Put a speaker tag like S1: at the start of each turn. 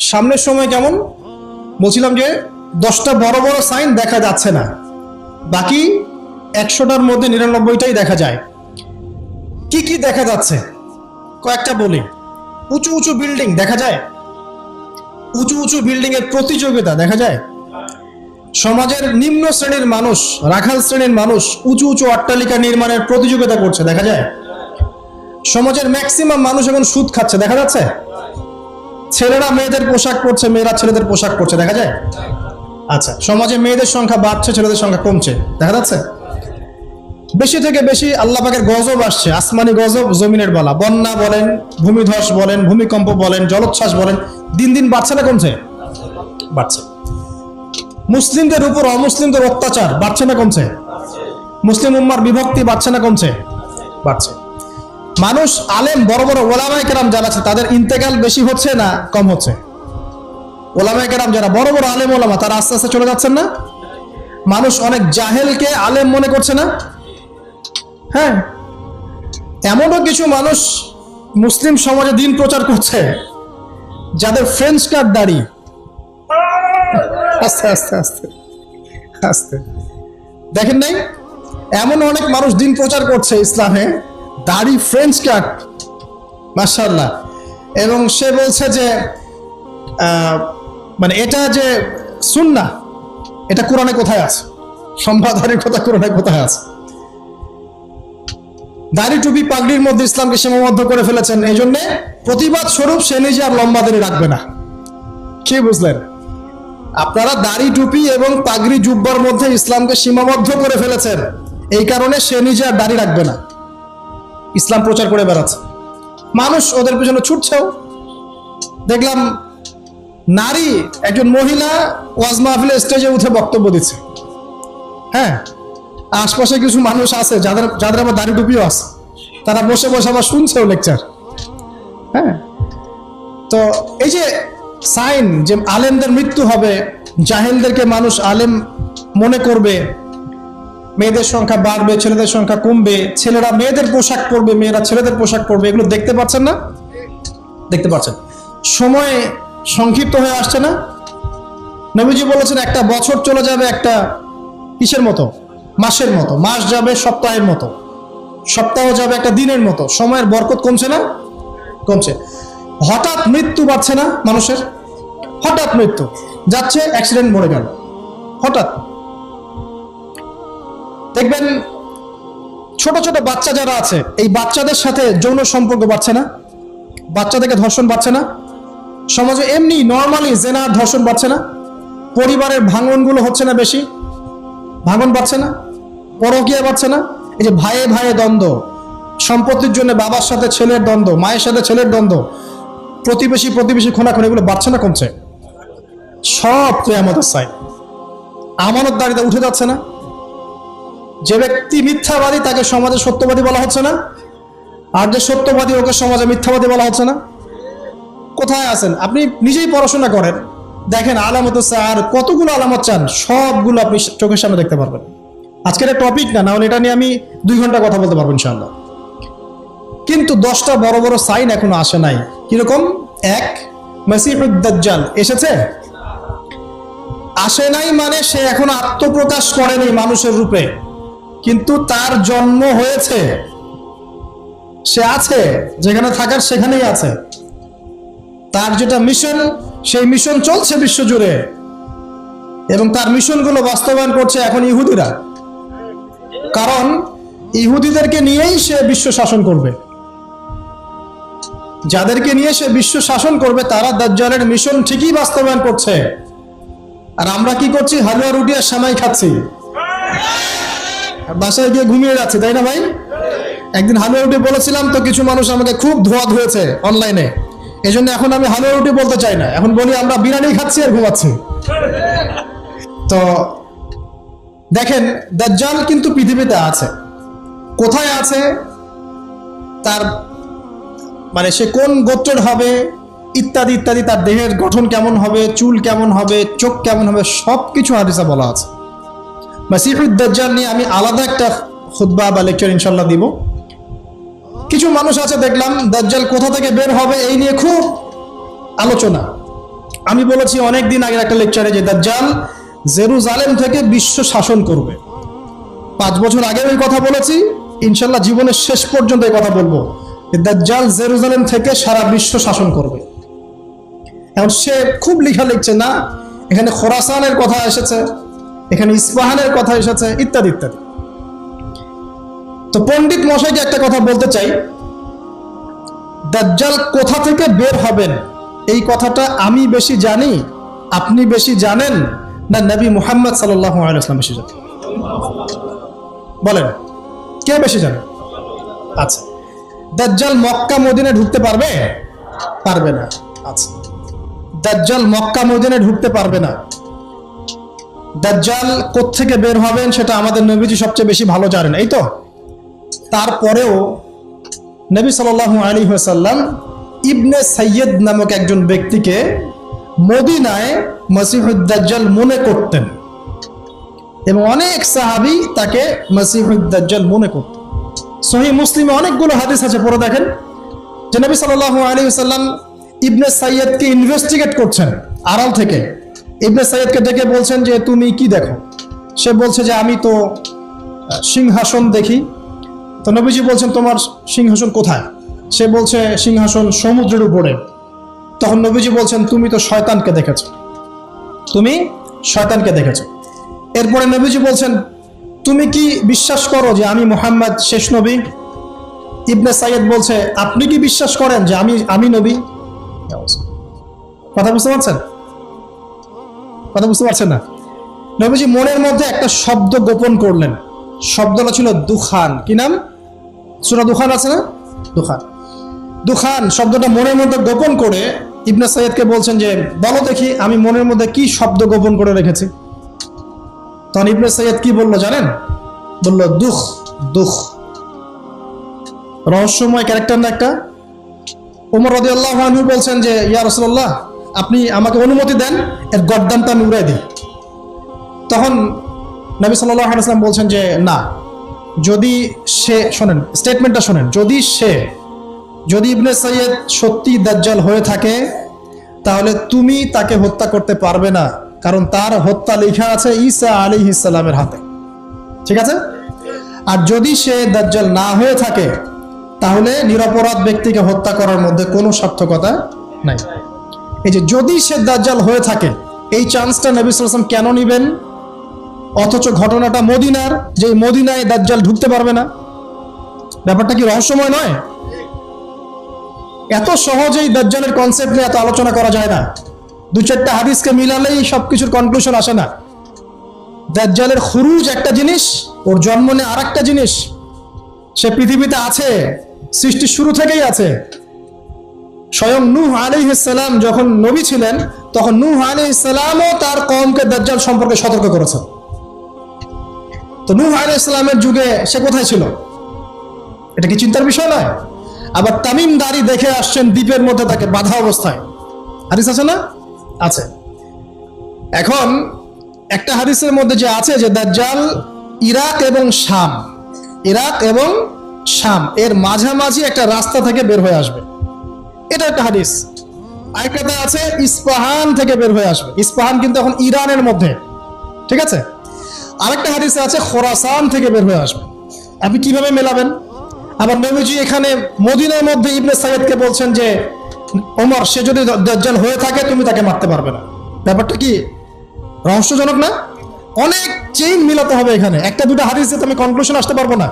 S1: সামনের সময় কেমন? বলছিলাম যে দশটা বড় বড় সাইন দেখা যাচ্ছে না। বাকি একশোটার মধ্যে নিরানব্বইটাই দেখা যায়। কি কি দেখা যাচ্ছে? কয়েকটা বলি। উঁচু উঁচু বিল্ডিং দেখা যায়? উঁচু উঁচু বিল্ডিং এর প্রতিযোগিতা দেখা যায়? সমাজের নিম্ন শ্রেণির মানুষ, রাখাল শ্রেণির মানুষ উঁচু উঁচু অট্টালিকা নির্মাণের প্রতিযোগিতা করছে দেখা যায়? সমাজের ম্যাক্সিমাম মানুষ এখন সুদ খাচ্ছে দেখা যাচ্ছে? ছেলেরা মেয়েদের পোশাক পরছে, মেয়েরা ছেলেদের পোশাক পরছে, দেখা যায়? আচ্ছা সমাজে মেয়েদের সংখ্যা বাড়ছে, ছেলেদের সংখ্যা কমছে, দেখা যাচ্ছে? বেশি থেকে বেশি আল্লাহ পাকের গজব আসছে, আসমানি গজব, জমিনের বলা। বন্যা বলেন, ভূমিধস বলেন, ভূমিকম্প বলেন, জলোচ্ছ্বাস বলেন, দিন দিন বাড়ছে না কমছে? বাড়ছে। মুসলিমদের উপর অমুসলিমদের অত্যাচার বাড়ছে না কমছে? মুসলিম উম্মার বিভক্তি বাড়ছে না কমছে? বাড়ছে। মানুষ আলেম, বড় বড় ওলামায় কেরাম যারা আছে, তাদের ইন্তেকাল বেশি হচ্ছে না কম হচ্ছে? ওলামায় কেরাম যারা বড় বড় আলেম ওলামা, তারা আস্তে আস্তে চলে যাচ্ছেন না? মানুষ অনেক জাহেলকে আলেম মনে করছে না? হ্যাঁ? এমনও কিছু মানুষ মুসলিম সমাজে দিন প্রচার করছে, যাদের ফ্রেঞ্চ কার্ড দাড়ি। আস্তে আস্তে আস্তে আস্তে। দেখেন নাই? এমন অনেক মানুষ দিন প্রচার করছে ইসলামে। দাড়ি ফ্রেঞ্চ কাট মার্শাল্লাহ এবং সে বলছে যে মানে এটা যে সুন্না এটা কোরআনে কোথায় আছে? সম্পাদনের কথা কোরআনে কোথায় আছে? দাড়ি টুপি পাগড়ির মধ্যে ইসলামকে সীমাবদ্ধ করে ফেলেছেন। এই জন্য প্রতিবাদ স্বরূপ সে নিজে আর লম্বা দাড়ি রাখবে না। কি বুঝলেন? আপনারা দাড়ি, টুপি এবং পাগড়ি জুব্বার মধ্যে ইসলামকে সীমাবদ্ধ করে ফেলেছেন। এই কারণে সে নিজে আর দাড়ি রাখবে না। ইসলাম প্রচার করে বেড়াচ্ছে। মানুষ ওদের পিছনে ছুটছেও। দেখলাম নারী একজন মহিলা ওয়াজ মাহফিলের স্টেজে উঠে বক্তব্য দিচ্ছে। হ্যাঁ আশপাশে কিছু মানুষ আছে যাদের যাদের আবার দাড়ি টুপিও আছে। তারা বসে বসে আবার শুনছেও লেকচার হ্যাঁ তো এই যে সাইন যে আলেমদের মৃত্যু হবে, জাহেলদেরকে মানুষ আলেম মনে করবে মেয়েদের সংখ্যা বাড়বে, ছেলেদের সংখ্যা কমবে, ছেলেরা মেয়েদের পোশাক পরবে, মেয়েরা ছেলেদের পোশাক পরবে, এগুলো দেখতে পাচ্ছেন না? দেখতে পাচ্ছেন। সময় সংক্ষিপ্ত হয়ে আসছে না? নবীজি বলেছেন, একটা বছর চলে যাবে একটা কিসের মতো? মাসের মতো। মাস যাবে সপ্তাহের মতো। সপ্তাহ যাবে একটা দিনের মতো। সময়ের বরকত কমছে না? কমছে। হঠাৎ মৃত্যু বাড়ছে না মানুষের? হঠাৎ মৃত্যু। যাচ্ছে অ্যাক্সিডেন্ট মরে গেল। হঠাৎ। দেখবেন, ছোট ছোট বাচ্চা যারা আছে, এই বাচ্চাদের সাথে যৌন সম্পর্ক বাড়ছে না, বাচ্চাদেরকে ধর্ষণ বাড়ছে না, সমাজে এমনি নর্মালি জেনা ধর্ষণ বাড়ছে না, পরিবারের ভাঙনগুলো হচ্ছে না বেশি, ভাঙন বাড়ছে না, পরকীয়া বাড়ছে না, এই যে ভাইয়ে ভাইয়ে দ্বন্দ্ব, সম্পত্তির জন্য বাবার সাথে ছেলের দ্বন্দ্ব, মায়ের সাথে ছেলের দ্বন্দ্ব, প্রতিবেশী প্রতিবেশী খোনাখুনি এগুলো বাড়ছে না কমছে। সব তো আমাদের সাই আমানত দাঁড়িয়ে উঠে যাচ্ছে না। যে ব্যক্তি মিথ্যাবাদী তাকে সমাজে সত্যবাদী বলা হচ্ছে না। আর যে সত্যবাদী ওকে সমাজে মিথ্যাবাদী বলা হচ্ছে না। কোথায় আছেন? আপনি নিজেই পড়াশোনা করেন। দেখেন আলামত আর কতগুলো আলামত চান, সবগুলো আপনি চোখের সামনে দেখতে পারবেন। আজকের টপিক না নাহলে এটা নিয়ে আমি দুই ঘণ্টা কথা বলতে পারব ইনশাআল্লাহ। কিন্তু দশটা বড় বড় সাইন এখনও আসে নাই। কীরকম? এক, মাসিহুদ্দাজ্জাল এসেছে? আসে নাই মানে সে এখন আত্মপ্রকাশ করেনি মানুষের রূপে। কিন্তু তার জন্ম হয়েছে। সে আছে, যেখানে থাকার সেখানেই আছে। তার যেটা মিশন সেই মিশন চলছে বিশ্বজুড়ে। এবং তার মিশনগুলো বাস্তবায়ন করছে এখন ইহুদিরা। কারণ ইহুদিদেরকে নিয়েই সে বিশ্ব শাসন করবে। যাদেরকে নিয়ে সে বিশ্ব শাসন করবে, তারা দাজ্জালের মিশন ঠিকই বাস্তবায়ন করছে। আর আমরা কি করছি? হালুয়া রুটি আর সামাই খাচ্ছি। বাসায় গিয়ে ঘুমিয়ে যাচ্ছি, তাই না ভাই? একদিন হালুয়া রুটি বলেছিলাম তো কিছু মানুষ আমাকে খুব ধোয়া ধুয়েছে অনলাইনে। এই জন্য এখন আমি হালুয়া রুটি বলতে চাই না। এখন বলি আমরা বিরিয়ানি খাচ্ছি আর ঘুমাচ্ছি। তো দেখেন, দাজ্জাল কিন্তু পৃথিবীতে আছে। কোথায় আছে? তার মানে সে কোন গোত্রের হবে? ইত্যাদি ইত্যাদি, তার দেহের গঠন কেমন হবে? চুল কেমন হবে? চোখ কেমন হবে? সব কিছু হাদিসা বলা আছে। মাসিহুদ দাজ্জাল নিয়ে আমি আলাদা একটা খুতবা বা লেকচার ইনশাল্লাহ দিব। কিছু মানুষ আছে, দেখলাম দাজ্জাল কোথা থেকে বের হবে এই নিয়ে খুব আলোচনা। আমি বলেছি অনেক দিন আগের একটা লেকচারে যে দাজ্জাল জেরুজালেম থেকে বিশ্ব শাসন করবে। পাঁচ বছর আগে ওই কথা বলেছি ইনশাল্লাহ জীবনের শেষ পর্যন্ত এই কথা বলব। দাজ্জাল জেরুজালেম থেকে সারা বিশ্ব শাসন করবে। এখন সে খুব লিখা লিখছে না, এখানে খোরাসানের কথা এসেছে। এখানে ইস্পাহানের কথা এসেছে, ইত্যাদি ইত্যাদি। তো পণ্ডিত মশাইকে একটা কথা বলতে চাই। দাজ্জাল কোথা থেকে বের হবেন? এই কথাটা আমি বেশি জানি, আপনি বেশি জানেন না নবী মুহাম্মদ সাল্লাহ আলাইসলাম বেশি বলেন, কে বেশি জানে? আচ্ছা দাজ্জাল মক্কা মদিনে ঢুকতে পারবে? পারবে না। আচ্ছা দাজ্জাল মক্কা মদিনে ঢুকতে পারবে না। দাজ্জাল কোত্থেকে বের হবেন সেটা আমাদের নবীজি সবচেয়ে বেশি ভালো জানেন, এই তো? তারপরেও নবী সাল আলী সাল্লাম ইবনে সৈয়দ নামক একজন ব্যক্তিকে মদিনায় মসিহুদ্দাজ্জাল মনে করতেন। এবং অনেক সাহাবি তাকে মসিহুদ্দাজ্জাল মনে করতেন। সহি মুসলিমে অনেকগুলো হাদিস আছে, পড়ে দেখেন। যে নবী সাল আলী সাল্লাম ইবনে সৈয়দকে ইনভেস্টিগেট করছেন আড়াল থেকে। ইবনে সৈয়দকে ডেকে বলছেন যে, তুমি কি দেখো? সে বলছে যে, আমি তো সিংহাসন দেখি। তো নবীজি বলছেন, তোমার সিংহাসন কোথায়? সে বলছে, সিংহাসন সমুদ্রের উপরে। তখন নবীজি বলছেন, তুমি তো শয়তানকে দেখেছ। তুমি শয়তানকে দেখেছ? এরপরে নবীজি বলছেন, তুমি কি বিশ্বাস করো যে, আমি মোহাম্মদ শেষ নবী? ইবনে সাইয়দ বলছে, আপনি কি বিশ্বাস করেন যে, আমি আমি নবী? কথা বুঝতে পারছেন? কথা বুঝতে পারছেন না? নবীজি মনের মধ্যে একটা শব্দ গোপন করলেন। শব্দটা ছিল দুখান। কি নাম? সুরা দুখান আছে না? দুখান। দুখান শব্দটা মনের মধ্যে গোপন করে ইবনে সৈয়দকে বলছেন যে, বলো দেখি আমি মনের মধ্যে কি শব্দ গোপন করে রেখেছি। তখন ইবনে সৈয়দ কি বলল জানেন? বলল, দুঃখ দুঃখ। রহস্যময় ক্যারেক্টার না একটা? ওমর রদি আল্লাহ বলছেন যে, ইয়া রসল্লাহ আপনি আমাকে অনুমতি দেন, এর গদ্দানটা আমি উড়াই দিই। তখন নবী সাল্লাম বলছেন যে, না, যদি সে শোনেন স্টেটমেন্টটা শোনেন, যদি সে, যদি ইবনে সৈয়দ সত্যি দাজ্জাল হয়ে থাকে, তাহলে তুমি তাকে হত্যা করতে পারবে না, কারণ তার হত্যা লেখা আছে ঈসা আলী ইসালামের হাতে। ঠিক আছে? আর যদি সে দাজ্জাল না হয়ে থাকে, তাহলে নিরপরাধ ব্যক্তিকে হত্যা করার মধ্যে কোনো সার্থকতা নাই। এই যে যদি সে দাজ্জাল হয়ে থাকে, এই চান্সটা নবী সাল্লাম কেন নিবেন? অথচ ঘটনাটা মদিনার, যে মদিনায় দাজ্জাল ঢুকতে পারবে না। ব্যাপারটা কি রহস্যময় নয়? এত সহজেই দাজ্জালের কনসেপ্ট নিয়ে এত আলোচনা করা যায় না। দু চারটা হাদিসকে মিলালেই সবকিছুর কনক্লুশন আসে না। দাজ্জালের খুরুজ একটা জিনিস, ওর জন্ম নিয়ে আর একটা জিনিস। সে পৃথিবীতে আছে সৃষ্টির শুরু থেকেই আছে। স্বয়ং নূহ আলাইহিসসালাম যখন নবী ছিলেন, তখন নূহ আলাইহিসসালামও তার কওমকে দাজ্জাল সম্পর্কে সতর্ক করেছেন তো নূহ আলাইহিসসালামের যুগে সে কোথায় ছিল? এটা কি চিন্তার বিষয় নয়? আবার তামিম দাড়ি দেখে আসছেন দ্বীপের মধ্যে তাকে বাধা অবস্থায়। হাদিস আছে না? আছে। এখন একটা হাদিসের মধ্যে যে আছে যে দাজ্জাল ইরাক এবং শাম, ইরাক এবং শাম, এর মাঝামাঝি একটা রাস্তা থেকে বের হয়ে আসবে। এটা একটা হাদিস। আরেকটাতে আছে, ইস্পাহান থেকে বের হয়ে আসবে। ইস্পাহান কিন্তু এখন ইরানের মধ্যে। ঠিক আছে? আরেকটা হাদিসে আছে, খোরাসান থেকে বের হয়ে আসবে। আপনি কীভাবে মেলাবেন? আবার নবীজি এখানে মদিনার মধ্যে ইবনে সাইদকে বলছেন যে, ওমর, সে যদি দাজ্জাল হয়ে থাকে, তুমি তাকে মারতে পারবে না। ব্যাপারটা কি? রহস্যজনক না? অনেক চেইন মিলাতে হবে এখানে। একটা, দুটো হাদিস দিয়ে আমি কনক্লুশন আসতে পারব না।